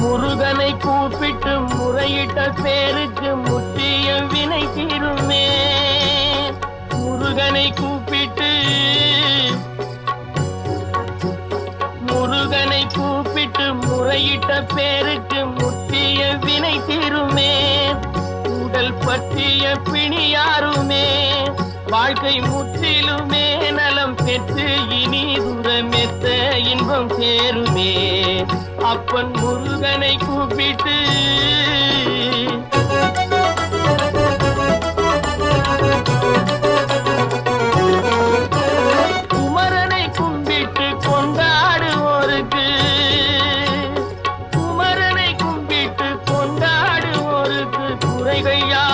முருகனை கூப்பிட்டு முறையிட்ட பேருக்கு முற்றிய வினை தீருமே. முருகனை கூப்பிட்டு முருகனை கூப்பிட்டு முறையிட்ட பேருக்கு முற்றிய வினை தீருமே. உடல் பற்றிய பிணியாருமே வாழ்க்கை முற்றிலுமே நலம் பெற்று இனி நினைத்த இன்பம் சேருமே. அப்பன் முருகனை கூப்பிட்டு. குமரனை கும்பிட்டு கொண்டாடுவோருக்கு. குமரனை குறைகையா